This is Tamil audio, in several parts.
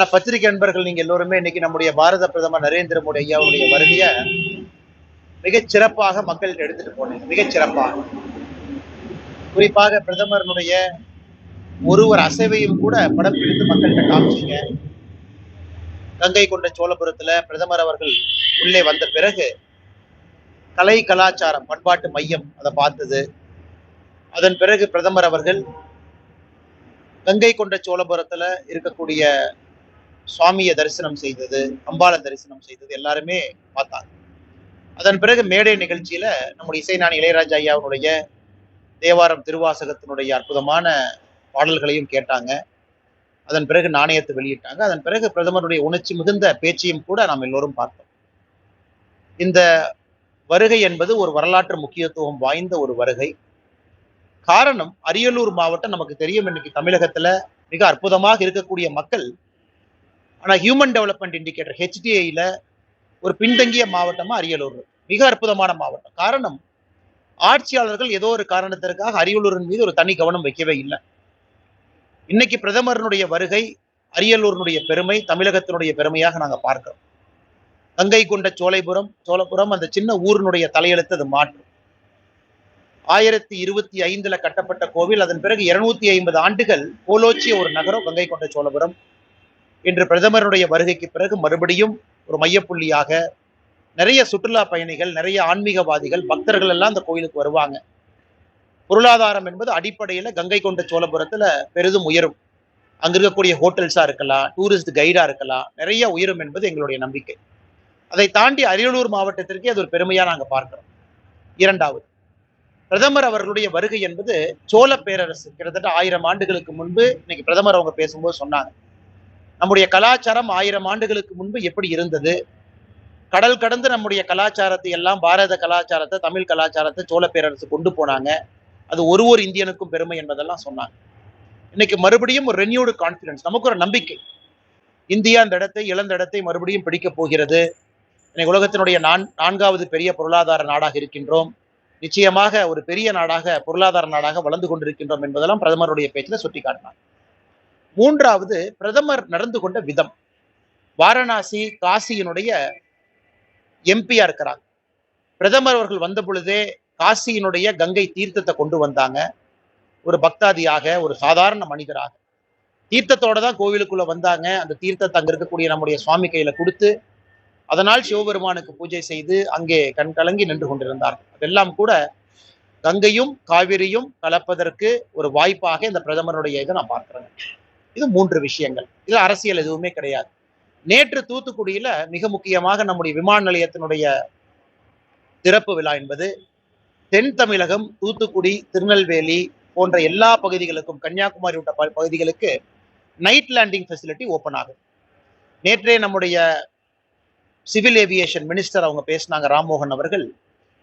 ஆனா பத்திரிகை நண்பர்கள் நீங்க எல்லோருமே இன்னைக்கு நம்முடைய பாரத பிரதமர் நரேந்திர மோடி ஐயாவுடைய வருகைய மிகச் சிறப்பாக மக்கள்கிட்ட எடுத்துட்டு போனீங்க. மிகச் சிறப்பாக. குறிப்பாக பிரதமருடைய ஒருவர் அசைவையும் கூட படம் பிடித்து மக்கள்கிட்ட காமிச்சீங்க. கங்கை கொண்ட சோழபுரத்துல பிரதமர் அவர்கள் உள்ளே வந்த பிறகு கலை கலாச்சாரம் பண்பாட்டு மையம் அதை பார்த்தது. அதன் பிறகு பிரதமர் அவர்கள் கங்கை கொண்ட சோழபுரத்துல இருக்கக்கூடிய சுவாமியை தரிசனம் செய்தது அம்பாள தரிசனம் செய்தது எல்லாருமே பார்த்தாங்க. அதன் பிறகு மேடை நிகழ்ச்சியில நம்முடைய இசைஞானி இளையராஜா ஐயாவுடைய தேவாரம் திருவாசகத்தினுடைய அற்புதமான பாடல்களையும் கேட்டாங்க. அதன் பிறகு நாணயத்தை வெளியிட்டாங்க. அதன் பிறகு பிரதமருடைய உணர்ச்சி மிகுந்த பேச்சையும் கூட நாம் எல்லோரும் பார்த்தோம். இந்த வருகை என்பது ஒரு வரலாற்று முக்கியத்துவம் வாய்ந்த ஒரு வருகை. காரணம் அரியலூர் மாவட்டம் நமக்கு தெரியும். இன்னைக்கு தமிழகத்துல மிக அற்புதமாக இருக்கக்கூடிய மக்கள் ஆனா ஹியூமன் டெவலப்மெண்ட் இண்டிகேட்டர் ஹெச்டிஐயில் ஒரு பின்தங்கிய மாவட்டமா அரியலூர். மிக அற்புதமான மாவட்டம். காரணம் ஆட்சியாளர்கள் ஏதோ ஒரு காரணத்திற்காக அரியலூரின் மீது ஒரு தனி கவனம் வைக்கவே இல்லை. இன்னைக்கு பிரதமரனுடைய வருகை அரியலூரினுடைய பெருமை தமிழகத்தினுடைய பெருமையாக நாங்க பார்க்கிறோம். கங்கை கொண்ட சோலைபுரம் சோழபுரம் அந்த சின்ன ஊரினுடைய தலையெழுத்து அது மாற்று ஆயிரத்தி இருபத்தி ஐந்துல கட்டப்பட்ட கோவில் அதன் பிறகு இருநூத்தி ஐம்பது ஆண்டுகள் கோலோச்சிய ஒரு நகரம் கங்கை கொண்ட சோழபுரம் இன்று பிரதமருடைய வருகைக்கு பிறகு மறுபடியும் ஒரு மையப்புள்ளியாக நிறைய சுற்றுலா பயணிகள் நிறைய ஆன்மீகவாதிகள் பக்தர்கள் எல்லாம் அந்த கோயிலுக்கு வருவாங்க. பொருளாதாரம் என்பது அடிப்படையில கங்கை கொண்ட சோழபுரத்துல பெரிதும் உயரும். அங்க இருக்கக்கூடிய ஹோட்டல்ஸா இருக்கலாம் டூரிஸ்ட் கைடா இருக்கலாம் நிறைய உயரும் என்பது எங்களுடைய நம்பிக்கை. அதை தாண்டி அரியலூர் மாவட்டத்திற்கே அது ஒரு பெருமையா நாங்க பார்க்கிறோம். இரண்டாவது பிரதமர் அவர்களுடைய வருகை என்பது சோழ பேரரசு கிட்டத்தட்ட ஆயிரம் ஆண்டுகளுக்கு முன்பு இன்னைக்கு பிரதமர் அவங்க பேசும்போது சொன்னாங்க. நம்முடைய கலாச்சாரம் ஆயிரம் ஆண்டுகளுக்கு முன்பு எப்படி இருந்தது? கடல் கடந்து நம்முடைய கலாச்சாரத்தை எல்லாம் பாரத கலாச்சாரத்தை தமிழ் கலாச்சாரத்தை சோழ பேரரசு கொண்டு போனாங்க. அது ஒரு ஒரு இந்தியனுக்கும் பெருமை என்பதெல்லாம் சொன்னாங்க. இன்னைக்கு மறுபடியும் ஒரு ரெனியூடு கான்பிடன்ஸ் நமக்கு ஒரு நம்பிக்கை. இந்தியா அந்த இடத்தை இழந்த இடத்தை மறுபடியும் பிடிக்கப் போகிறது. இன்னைக்கு உலகத்தினுடைய நான் நான்காவது பெரிய பொருளாதார நாடாக இருக்கின்றோம். நிச்சயமாக ஒரு பெரிய நாடாக பொருளாதார நாடாக வளர்ந்து கொண்டிருக்கின்றோம் என்பதெல்லாம் பிரதமருடைய பேச்சில் சுட்டி காட்டினார் மூன்றாவது பிரதமர் நடந்து கொண்ட விதம். வாரணாசி காசியினுடைய எம்பியா இருக்கிறாங்க. பிரதமர் அவர்கள் வந்த பொழுதே காசியினுடைய கங்கை தீர்த்தத்தை கொண்டு வந்தாங்க. ஒரு பக்தாதியாக ஒரு சாதாரண மனிதராக. தீர்த்தத்தோட தான் கோவிலுக்குள்ள வந்தாங்க. அந்த தீர்த்தத்தை அங்க இருக்கக்கூடிய நம்முடைய சுவாமி கையில கொடுத்து அதனால் சிவபெருமானுக்கு பூஜை செய்து அங்கே கண் கலங்கி நின்று கொண்டிருந்தார்கள் அதெல்லாம் கூட கங்கையும் காவிரியும் கலப்பதற்கு ஒரு வாய்ப்பாக இந்த பிரதமருடைய இதை நான் பார்க்கிறேன். இது மூன்று விஷயங்கள். இது அரசியல் எதுவுமே கிடையாது. நேற்று தூத்துக்குடியில மிக முக்கியமாக நம்முடைய விமான நிலையத்தினுடைய திறப்பு விழா என்பது தென் தமிழகம் தூத்துக்குடி திருநெல்வேலி போன்ற எல்லா பகுதிகளுக்கும் கன்னியாகுமரி உள்ள பகுதிகளுக்கு நைட் லேண்டிங் ஃபெசிலிட்டி ஓப்பன் ஆகும் நேற்றே நம்முடைய சிவில் ஏவியேஷன் மினிஸ்டர் அவங்க பேசினாங்க ராம்மோகன் அவர்கள்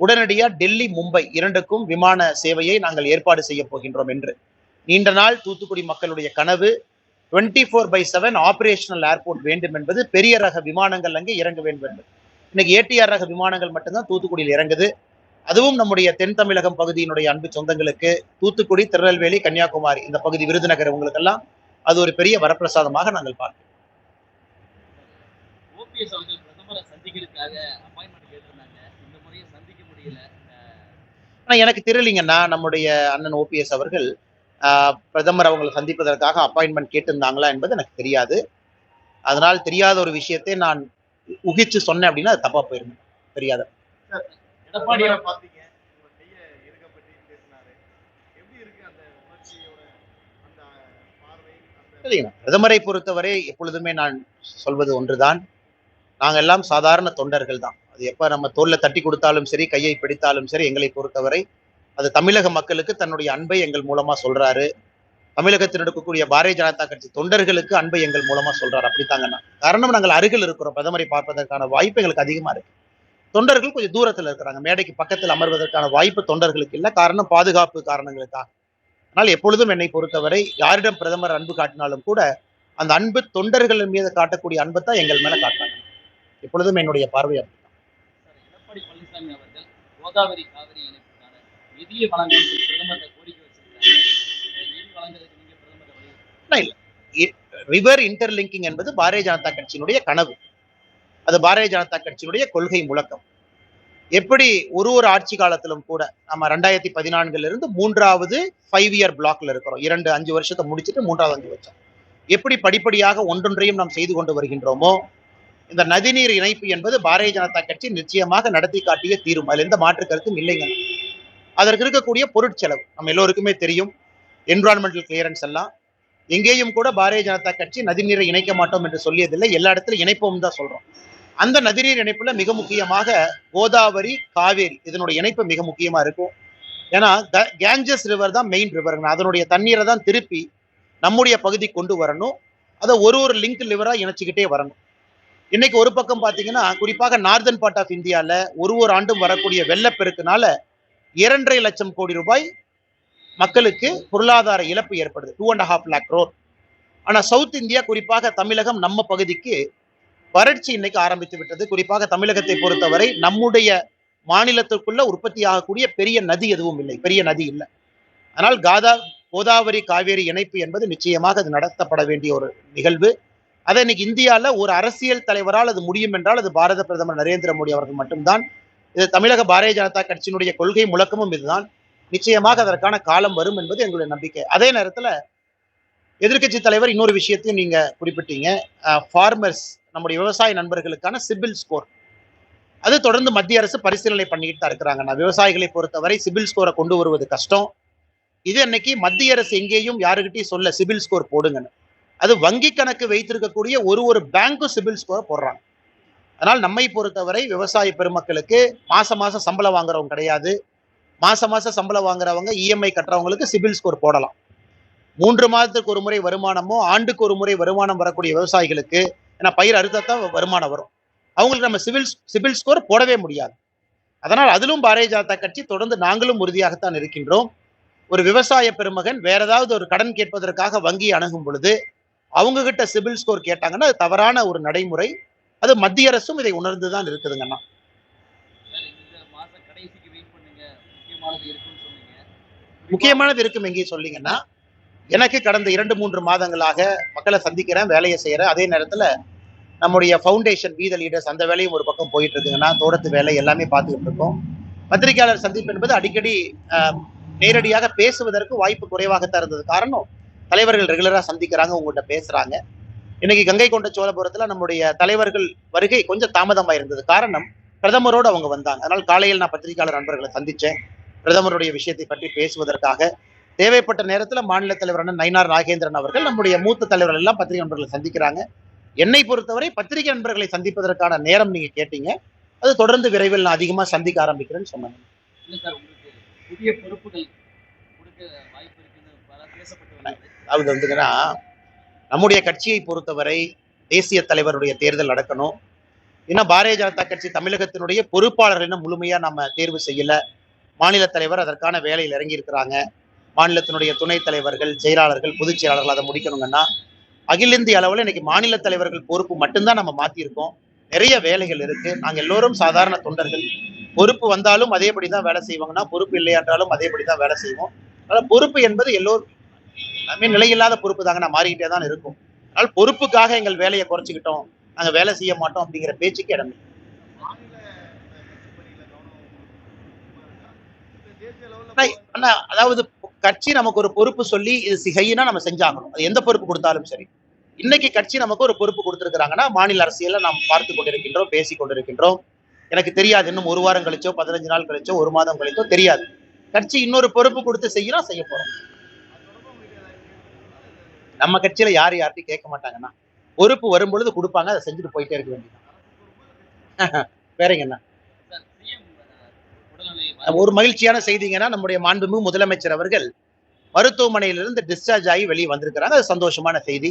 உடனடியாக டெல்லி மும்பை இரண்டுக்கும் விமான சேவையை நாங்கள் ஏற்பாடு செய்ய போகின்றோம் என்று. நீண்ட நாள் தூத்துக்குடி மக்களுடைய கனவு twenty four by seven operational airport வேண்டும் என்பது பெரிய ரக விமானங்கள் அங்கே இறங்க வேண்டும் என்பது. இன்னைக்கு ஏடிஆர் ரக விமானங்கள் மட்டும்தான் தூத்துக்குடியில் இறங்குது. அதுவும் நம்முடைய தென் தமிழகம் பகுதியினுடைய அன்பு சொந்தங்களுக்கு தூத்துக்குடி திருநெல்வேலி கன்னியாகுமரி இந்த பகுதி விருதுநகர் உங்களுக்கெல்லாம் அது ஒரு பெரிய வரப்பிரசாதமாக நாங்கள் பார்க்கிறோம். ஆனா எனக்கு தெரியலீங்கன்னா நம்முடைய அண்ணன் ஓபிஎஸ் அவர்கள் பிரதமர் அவங்களை சந்திப்பதற்காக அப்பாயின்மெண்ட் கேட்டிருந்தாங்களா என்பது எனக்கு தெரியாது. அதனால் தெரியாத ஒரு விஷயத்தை நான் உகிச்சு சொன்னேன் அப்படின்னா அது தப்பா போயிருந்தேன் தெரியாத. பிரதமரை பொறுத்தவரை எப்பொழுதுமே நான் சொல்வது ஒன்றுதான். நாங்கள் எல்லாம் சாதாரண தொண்டர்கள் தான். அது எப்ப நம்ம தோல்ல தட்டி கொடுத்தாலும் சரி கையை பிடித்தாலும் சரி எங்களை பொறுத்தவரை அது தமிழக மக்களுக்கு தன்னுடைய அன்பை எங்கள் மூலமா சொல்றாரு. தமிழகத்தில் இருக்கக்கூடிய பாரதிய ஜனதா கட்சி தொண்டர்களுக்கு அன்பை எங்கள் மூலமா சொல்றாரு. அப்படித்தாங்கண்ணா காரணம் நாங்கள் அருகில் இருக்கிறோம். பிரதமரை பார்ப்பதற்கான வாய்ப்பு எங்களுக்கு அதிகமா இருக்கு. தொண்டர்கள் கொஞ்சம் தூரத்துல இருக்கிறாங்க. மேடைக்கு பக்கத்தில் அமர்வதற்கான வாய்ப்பு தொண்டர்களுக்கு இல்லை. காரணம் பாதுகாப்பு காரணங்களுக்காக. ஆனால் எப்பொழுதும் என்னை பொறுத்தவரை யாரிடம் பிரதமர் அன்பு காட்டினாலும் கூட அந்த அன்பு தொண்டர்கள் மீது காட்டக்கூடிய அன்பை தான் எங்கள் மேல காட்டுறாங்க. எப்பொழுதும் என்னுடைய பார்வை அப்படி. எடப்பாடி பழனிசாமி அவர்கள் கோதாவரி காவிரி நிதியை வழங்க பிரதமர் கோரிக்கை வச்சிருக்காங்க ரிவர் இன்டர்லிங்கிங் என்பது பாரதிய ஜனதா கட்சியினுடைய கனவு. அது பாரதிய ஜனதா கட்சியினுடைய கொள்கை முழக்கம். எப்படி ஒரு ஒரு ஆட்சி காலத்திலும் கூட நம்ம ரெண்டாயிரத்தி பதினான்குல இருந்து மூன்றாவது ஃபைவ் இயர் பிளாக்ல இருக்கிறோம். இரண்டு அஞ்சு வருஷத்தை முடிச்சுட்டு மூன்றாவது அஞ்சு வருஷம். எப்படி படிப்படியாக ஒன்றொன்றையும் நாம் செய்து கொண்டு வருகின்றோமோ இந்த நதிநீர் இணைப்பு என்பது பாரதிய ஜனதா கட்சி நிச்சயமாக நடத்தி காட்டிய தீரும். அதுல எந்த மாற்று கருத்தும் இல்லைங்க. அதற்கு இருக்கக்கூடிய பொருட்செலவு. நம்ம எல்லோருக்குமே தெரியும். என்விரான்மெண்டல் கிளியரன்ஸ் எல்லாம். எங்கேயும் கூட பாரதிய ஜனதா கட்சி நதிநீரை இணைக்க மாட்டோம் என்று சொல்லியதில்லை. எல்லா இடத்துலையும் இணைப்போம் தான் சொல்றோம். அந்த நதிநீர் இணைப்புல மிக முக்கியமாக கோதாவரி காவேரி இதனுடைய இணைப்பு மிக முக்கியமா இருக்கும். ஏன்னா கேஞ்சஸ் ரிவர் தான் மெயின் ரிவருங்க அதனுடைய தண்ணீரை தான் திருப்பி நம்முடைய பகுதி கொண்டு வரணும். அதை ஒரு ஒரு லிங்க் லிவரா இணைச்சிக்கிட்டே வரணும். இன்னைக்கு ஒரு பக்கம் பாத்தீங்கன்னா குறிப்பாக நார்தன் பார்ட் ஆஃப் இந்தியால ஒரு ஒரு ஆண்டும் வரக்கூடிய வெள்ளப்பெருக்குனால இரண்டரை லட்சம் கோடி ரூபாய் மக்களுக்கு பொருளாதார இழப்பு ஏற்படுது. Two and half lakh road ஆனால் சவுத் இந்தியா குறிப்பாக தமிழகம் நம்ம பகுதிக்கு வறட்சி இன்னைக்கு ஆரம்பித்து விட்டது. குறிப்பாக தமிழகத்தை பொறுத்தவரை நம்முடைய மாநிலத்திற்குள்ள உற்பத்தி ஆகக்கூடிய பெரிய நதி எதுவும் இல்லை. பெரிய நதி இல்லை. ஆனால் காதா கோதாவரி காவேரி இணைப்பு என்பது நிச்சயமாக அது நடத்தப்பட வேண்டிய ஒரு நிகழ்வு. அதை இன்னைக்கு இந்தியால ஒரு அரசியல் தலைவரால் அது முடியும் என்றால் அது பாரத பிரதமர் நரேந்திர மோடி அவர்கள் மட்டும்தான். இது தமிழக பாரதிய ஜனதா கட்சியினுடைய கொள்கை முழக்கமும் இதுதான். நிச்சயமாக அதற்கான காலம் வரும் என்பது எங்களுடைய நம்பிக்கை. அதே நேரத்தில் எதிர்க்கட்சி தலைவர் இன்னொரு விஷயத்தையும் நீங்க குறிப்பிட்டீங்க. ஃபார்மர்ஸ் நம்முடைய விவசாய நண்பர்களுக்கான சிபில் ஸ்கோர் அது தொடர்ந்து மத்திய அரசு பரிசீலனை பண்ணிக்கிட்டு தான் இருக்கிறாங்க. நான் விவசாயிகளை பொறுத்தவரை சிபில் ஸ்கோரை கொண்டு வருவது கஷ்டம். இது அன்னைக்கு மத்திய அரசு எங்கேயும் யாருக்கிட்டையும் சொல்ல சிபில் ஸ்கோர் போடுங்கன்னு. அது வங்கி கணக்கு வைத்திருக்கக்கூடிய ஒரு ஒரு பேங்க்கும் சிபில் ஸ்கோர் போடுறாங்க. அதனால் நம்மை பொறுத்தவரை விவசாய பெருமக்களுக்கு மாசம் மாசம் சம்பளம் வாங்குறவங்க கிடையாது. மாசம் மாசம் சம்பளம் வாங்குறவங்க இஎம்ஐ கட்டுறவங்களுக்கு சிபில் ஸ்கோர் போடலாம். மூன்று மாதத்துக்கு ஒரு முறை வருமானமோ ஆண்டுக்கு ஒரு முறை வருமானம் வரக்கூடிய விவசாயிகளுக்கு ஏன்னா பயிர் அறுத்தத்தான் வருமானம் வரும். அவங்களுக்கு நம்ம சிவில் சிபில் ஸ்கோர் போடவே முடியாது. அதனால் அதிலும் பாரதிய ஜனதா கட்சி தொடர்ந்து நாங்களும் உறுதியாகத்தான் இருக்கின்றோம். ஒரு விவசாய பெருமகன் வேற ஏதாவது ஒரு கடன் கேட்பதற்காக வங்கி அணுகும் பொழுது அவங்க கிட்ட சிபில் ஸ்கோர் கேட்டாங்கன்னா அது தவறான ஒரு நடைமுறை. அது மத்திய அரசும் இதை உணர்ந்து தான் இருக்குதுங்கண்ணா. முக்கியமானது இருக்கும் எங்கேயும் சொல்லிங்கன்னா எனக்கு கடந்த இரண்டு மூன்று மாதங்களாக மக்களை சந்திக்கிறேன் வேலையை செய்யறேன். அதே நேரத்துல நம்முடைய ஃபவுண்டேஷன் வீத லீடர்ஸ் அந்த வேலையும் ஒரு பக்கம் போயிட்டு இருக்குங்கன்னா தோட்டத்து வேலை எல்லாமே பார்த்துக்கிட்டு இருக்கோம். பத்திரிகையாளர் சந்திப்பு என்பது அடிக்கடி நேரடியாக பேசுவதற்கு வாய்ப்பு குறைவாகத்தான் இருந்தது. காரணம் தலைவர்கள் ரெகுலரா சந்திக்கிறாங்க உங்கள்கிட்ட பேசுறாங்க. இன்னைக்கு கங்கை கொண்ட சோழபுரத்துல நம்முடைய தலைவர்கள் வருகை கொஞ்சம் தாமதமா இருந்தது. காரணம் பிரதமரோடு அவங்க வந்தாங்க. அதனால் காலையில் நான் பத்திரிகையாளர் நண்பர்களை சந்திச்சேன். பிரதமருடைய விஷயத்தை பற்றி பேசுவதற்காக தேவைப்பட்ட நேரத்துல மாநில தலைவர் அண்ணன் நயினார் நாகேந்திரன் அவர்கள் நம்முடைய மூத்த தலைவர்கள் எல்லாம் பத்திரிகை நண்பர்களை சந்திக்கிறாங்க. என்னை பொறுத்தவரை பத்திரிகை நண்பர்களை சந்திப்பதற்கான நேரம் நீங்க கேட்டீங்க. அது தொடர்ந்து விரைவில் நான் அதிகமா சந்திக்க ஆரம்பிக்கிறேன்னு சொன்னாங்க புதிய பொறுப்புகள் அது வந்துங்கன்னா நம்முடைய கட்சியை பொறுத்தவரை தேசிய தலைவருடைய தேர்தல் நடக்கணும். ஏன்னா பாரதிய ஜனதா கட்சி தமிழகத்தினுடைய பொறுப்பாளர் இன்னும் முழுமையா நம்ம தேர்வு செய்யல. மாநில தலைவர் அதற்கான வேலையில் இறங்கி இருக்கிறாங்க மாநிலத்தினுடைய துணைத் தலைவர்கள் செயலாளர்கள் பொதுச் செயலாளர்கள் அதை முடிக்கணுங்கன்னா அகில இந்திய அளவில் இன்னைக்கு மாநில தலைவர்கள் பொறுப்பு மட்டும்தான் நம்ம மாத்திருக்கோம் நிறைய வேலைகள் இருக்கு. நாங்க எல்லோரும் சாதாரண தொண்டர்கள். பொறுப்பு வந்தாலும் அதேபடி தான் வேலை செய்வாங்கன்னா பொறுப்பு இல்லை என்றாலும் அதேபடி தான் வேலை செய்வோம். அதனால பொறுப்பு என்பது எல்லோரும் எல்லாமே நிலையில்லாத பொறுப்பு தாங்க நான் மாறிக்கிட்டே தான் இருக்கும். அதனால் பொறுப்புக்காக எங்கள் வேலையை குறைச்சிக்கிட்டோம். நாங்க வேலை செய்ய மாட்டோம் அப்படிங்கிற பேச்சுக்கு இடம் அண்ணா, அதாவது கட்சி நமக்கு ஒரு பொறுப்பு சொல்லி இது செய்யினா நம்ம செஞ்சாகணும். அது எந்த பொறுப்பு கொடுத்தாலும் சரி. இன்னைக்கு கட்சி நமக்கு ஒரு பொறுப்பு கொடுத்திருக்கிறாங்கன்னா மாநில அரசியல்ல நாம் பார்த்து கொண்டிருக்கின்றோம் பேசி கொண்டிருக்கின்றோம். எனக்கு தெரியாது இன்னும் ஒரு வாரம் கழிச்சோ பதினஞ்சு நாள் கழிச்சோ ஒரு மாதம் கழிச்சோ தெரியாது. கட்சி இன்னொரு பொறுப்பு கொடுத்து செய்யறா செய்ய போறோம். நம்ம கட்சியில யார் யார்ட்டையும் கேட்க மாட்டாங்கன்னா பொறுப்பு வரும் பொழுது கொடுப்பாங்க அதை செஞ்சுட்டு போயிட்டே இருக்க வேண்டியது வேறங்க என்ன? ஒரு மகிழ்ச்சியான செய்திங்கன்னா நம்முடைய மாண்புமிகு முதலமைச்சர் அவர்கள் மருத்துவமனையிலிருந்து டிஸ்சார்ஜ் ஆகி வெளியே வந்திருக்கிறாங்க. அது சந்தோஷமான செய்தி.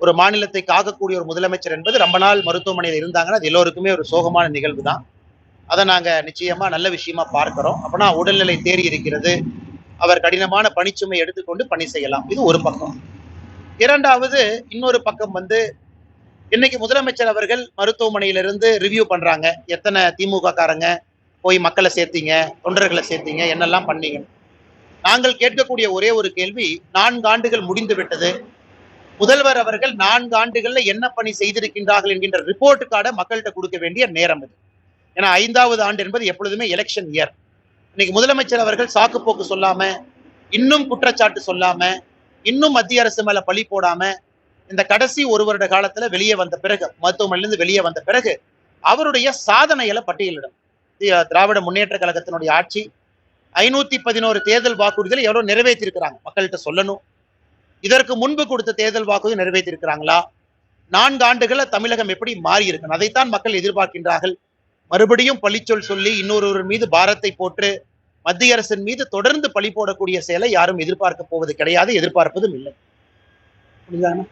ஒரு மாநிலத்தை காக்கக்கூடிய ஒரு முதலமைச்சர் என்பது ரொம்ப நாள் மருத்துவமனையில் இருந்தாங்கன்னா அது எல்லோருக்குமே ஒரு சோகமான நிகழ்வு தான் அதை நாங்க நிச்சயமா நல்ல விஷயமா பார்க்கிறோம். அப்பனா உடல்நிலை தேறி இருக்கிறது. அவர் கடினமான பணிச்சுமை எடுத்துக்கொண்டு பணி செய்யலாம். இது ஒரு பக்கம். இரண்டாவது இன்னொரு பக்கம் வந்து இன்னைக்கு முதலமைச்சர் அவர்கள் மருத்துவமனையிலிருந்து ரிவ்யூ பண்றாங்க. எத்தனை திமுக காரங்க போய் மக்களை சேர்த்தீங்க தொண்டர்களை சேர்த்தீங்க என்னெல்லாம் பண்ணீங்க? நாங்கள் கேட்கக்கூடிய ஒரே ஒரு கேள்வி நான்கு ஆண்டுகள் முடிந்து விட்டது. முதல்வர் அவர்கள் நான்கு ஆண்டுகள்ல என்ன பணி செய்திருக்கின்றார்கள் என்கின்ற ரிப்போர்ட் கார்டை மக்கள்கிட்ட கொடுக்க வேண்டிய நேரம் இது. ஏன்னா ஐந்தாவது ஆண்டு என்பது எப்பொழுதுமே எலெக்ஷன் இயர் இன்னைக்கு முதலமைச்சர் அவர்கள் சாக்கு போக்கு சொல்லாம இன்னும் குற்றச்சாட்டு சொல்லாம இன்னும் மத்திய அரசு மேல பழி போடாம இந்த கடைசி ஒரு வருட காலத்துல வெளியே வந்த பிறகு மருத்துவமனையிலிருந்து வெளியே வந்த பிறகு அவருடைய சாதனைகளை பட்டியலிடும். திராவிட முன்னேற்ற கழகத்தினுடைய ஆட்சி. ஐநூத்தி பதினோரு தேர்தல் வாக்குறுதிகளை எவ்வளவு நிறைவேற்றியிருக்கிறாங்க மக்கள்கிட்ட சொல்லணும். இதற்கு முன்பு கொடுத்த தேர்தல் வாக்குறுதி நிறைவேற்றியிருக்கிறாங்களா நான்கு ஆண்டுகள தமிழகம் எப்படி மாறி அதைத்தான் மக்கள் எதிர்பார்க்கின்றார்கள். மறுபடியும் பழிச்சொல் சொல்லி இன்னொருவர் மீது பாரத்தை போட்டு மத்திய அரசின் மீது தொடர்ந்து பழி போடக்கூடிய செயலை யாரும் எதிர்பார்க்க போவது கிடையாது எதிர்பார்ப்பதும் இல்லை. புரியுதாங்க